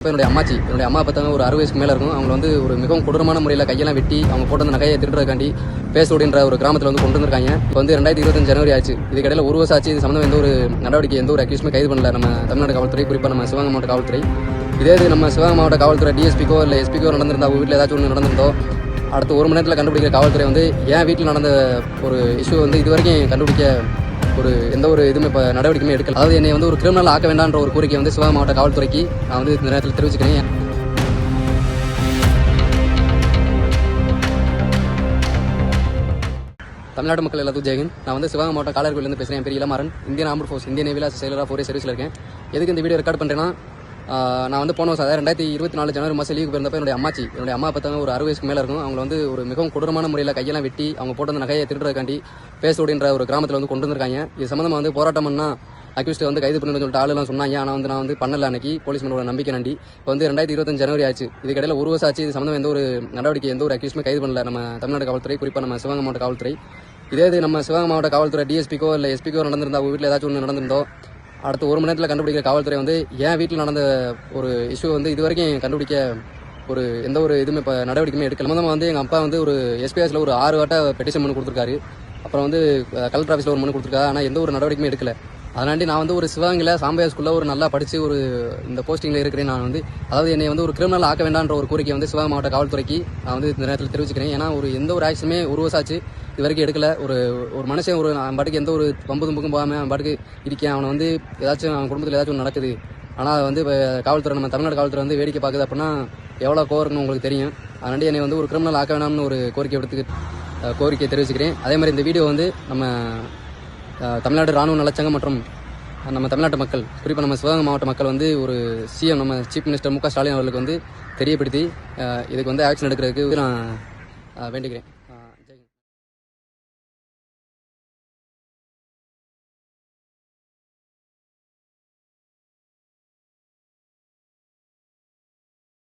இப்போ என்னுடைய அம்மாச்சி என்னுடைய அம்மா பார்த்தாங்க ஒரு அறுபது வயசுக்கு மேலே இருக்கும். அவங்க வந்து ஒரு மிகவும் கொடூரமான முறையில் கையெல்லாம் வெட்டி அவங்க போட்டு வந்த நகையை திருடுறதுக்காண்டி பேசோடின்ற ஒரு கிராமத்தில் வந்து கொண்டு வந்திருக்காங்க. இப்போ வந்து ரெண்டாயிரத்தி இருபத்தஞ்சு ஜனவரி ஆச்சு. இதுக்கிடையில் ஒரு வருஷம் ஆச்சு. இது சம்மந்தம் எந்த ஒரு நடவடிக்கை எந்த ஒரு அக்யூஸ்மே கைது பண்ணல. நம்ம தமிழ்நாடு காவல்துறை குறிப்பாக நம்ம சிவகங்கை மாவட்ட காவல்துறை. இதே இது நம்ம சிவகங்கை மாவட்ட காவல்துறை டிஎஸ்பிக்கோ இல்லை எஸ்பிக்கோ நடந்திருந்தா வீட்டில் ஏதாச்சும் ஒன்று நடந்திருந்தோ அடுத்து ஒரு மணி நேரத்தில் கண்டுபிடிக்கிற காவல்துறை வந்து ஏன் வீட்டில் நடந்த ஒரு இஷ்யூ வந்து இது வரைக்கும் கண்டுபிடிக்க ஒரு எந்த ஒரு இதுவுமே இப்போ நடவடிக்கையுமே எடுக்கல. அதாவது என்னை வந்து ஒரு கிரிமினல் ஆக்க வேண்டாம்ன்ற ஒரு கோரிக்கை வந்து சிவகங்கை மாவட்ட காவல்துறைக்கு நான் வந்து இந்த நேரத்தில் தெரிவிச்சுக்கிறேன். தமிழ்நாடு மக்கள் எல்லாத்துக்கும் ஜெயகன் நான் வந்து சிவகங்கை மாவட்ட காலர்கோயிலேருந்து பேசுகிறேன் என் பேர் Ilamaran. Indian armed force Indian நேவியில் செயலராக ஃபோரே சர்வீஸில் இருக்கேன். எதுக்கு இந்த வீடியோ ரெக்கார்ட் பண்ணுறேன்னா நான் வந்து போன வருஷம் அதாவது ரெண்டாயிரத்தி இருபத்தி நாலு ஜனவரி மாதம் லீவுக்கு போயிருந்தப்ப என்னுடைய அம்மாச்சி என்னுடைய அம்மா பார்த்தாங்க ஒரு அறுபது வயசுக்கு மேலே இருக்கும். அவங்க வந்து ஒரு மிகவும் கொடூரமான முறையில் கையெல்லாம் வெட்டி அவங்க போட்டு அந்த நகையை திருடுறதுக்காண்டி பேசோடின்ற ஒரு கிராமத்தில் வந்து கொண்டு வந்திருக்காங்க. இது சம்மந்தமாக வந்து போராட்டம் பண்ணால் அக்யூஸ்ட் வந்து கைது பண்ணுன்னு சொல்லிட்டு ஆளுலாம் சொன்னாங்க. ஆனால் வந்து நான் வந்து பண்ணல அன்னைக்கு. போலீஸ் மேலோட நம்பிக்கை நண்டி இப்போ வந்து ரெண்டாயிரத்தி இருபத்தஞ்சு ஜனவரி ஆச்சு. இதுக்கிடையில் ஒரு வருஷம் ஆச்சு. இது சம்மந்தம் எந்த ஒரு நடவடிக்கை எந்த ஒரு அக்யூஸ்மே கைது பண்ணல. நம்ம தமிழ்நாடு காவல்துறை குறிப்பாக நம்ம சிவகங்கை மாவட்ட காவல்துறை. இதே இது நம்ம சிவகங்கை மாவட்ட காவல்துறை டிஎஸ்பிக்கோ இல்லை எஸ்பிக்கோ நடந்திருந்தா அவங்க வீட்டில் ஏதாச்சும் ஒன்று நடந்திருந்தோ அடுத்த ஒரு மணி நேரத்தில் கண்டுபிடிக்கிற காவல்துறை வந்து ஏன் வீட்டில் நடந்த ஒரு இஷ்யூ வந்து இது வரைக்கும் கண்டுபிடிக்க ஒரு எந்த ஒரு இதுவுமே இப்போ நடவடிக்கையுமே எடுக்கல. சம்மந்தமாக வந்து எங்கள் அப்பா வந்து ஒரு எஸ்பிஎஸ்ல ஒரு ஆறு வாட்ட பெட்டிஷன் மனு கொடுத்துருக்காரு. அப்புறம் வந்து கலெக்டர் ஆஃபீஸில் ஒரு மனு கொடுத்துருக்காரு. ஆனால் எந்த ஒரு நடவடிக்கையுமே எடுக்கல. அதனாண்டி நான் வந்து ஒரு சிவகங்கையில் சாம்பையா ஸ்கூலில் ஒரு நல்லா படித்து ஒரு இந்த போஸ்டிங்கில் இருக்கிறேன் நான் வந்து. அதாவது என்னை வந்து ஒரு கிரிமினல் ஆக்க வேண்டான்ற ஒரு கோரிக்கை வந்து சிவகங்கை மாவட்ட காவல்துறைக்கு நான் வந்து இந்த நேரத்தில் தெரிவிச்சுக்கிறேன். ஏன்னா ஒரு எந்த ஒரு ஆக்ஷனுமே ஒரு வருஷம் ஆச்சு. இது வரைக்கும் எடுக்கல. ஒரு ஒரு மனுஷன் ஒரு அவன் பாட்டுக்கு எந்த ஒரு பம்பு தும்புக்கும் போகாமல் அவன் பாட்டுக்கு இருக்கேன். அவனை வந்து ஏதாச்சும் அவன் குடும்பத்தில் ஏதாச்சும் ஒன்று நடக்குது. ஆனால் வந்து இப்போ காவல்துறை நம்ம தமிழ்நாடு காவல்துறை வந்து வேடிக்கை பார்க்குது அப்படின்னா எவ்வளோ கோவம் உங்களுக்கு தெரியும். அதனாண்டி என்னை வந்து ஒரு கிரிமினல் ஆக்க வேணாம்னு ஒரு கோரிக்கை எடுத்து கோரிக்கையை கோரிக்கை தெரிவிச்சுக்கிறேன். அதே மாதிரி இந்த வீடியோ வந்து நம்ம தமிழ்நாடு ராணுவ நலச்சங்கம் மற்றும் நம்ம தமிழ்நாட்டு மக்கள் குறிப்பாக நம்ம சிவகங்கை மாவட்ட மக்கள் வந்து ஒரு சிஎம் நம்ம சீஃப் மினிஸ்டர் மு க ஸ்டாலின் அவர்களுக்கு வந்து தெரியப்படுத்தி இதுக்கு வந்து ஆக்ஷன் எடுக்கிறதுக்கு நான் வேண்டுகிறேன். வேண்டிக்கிறேன்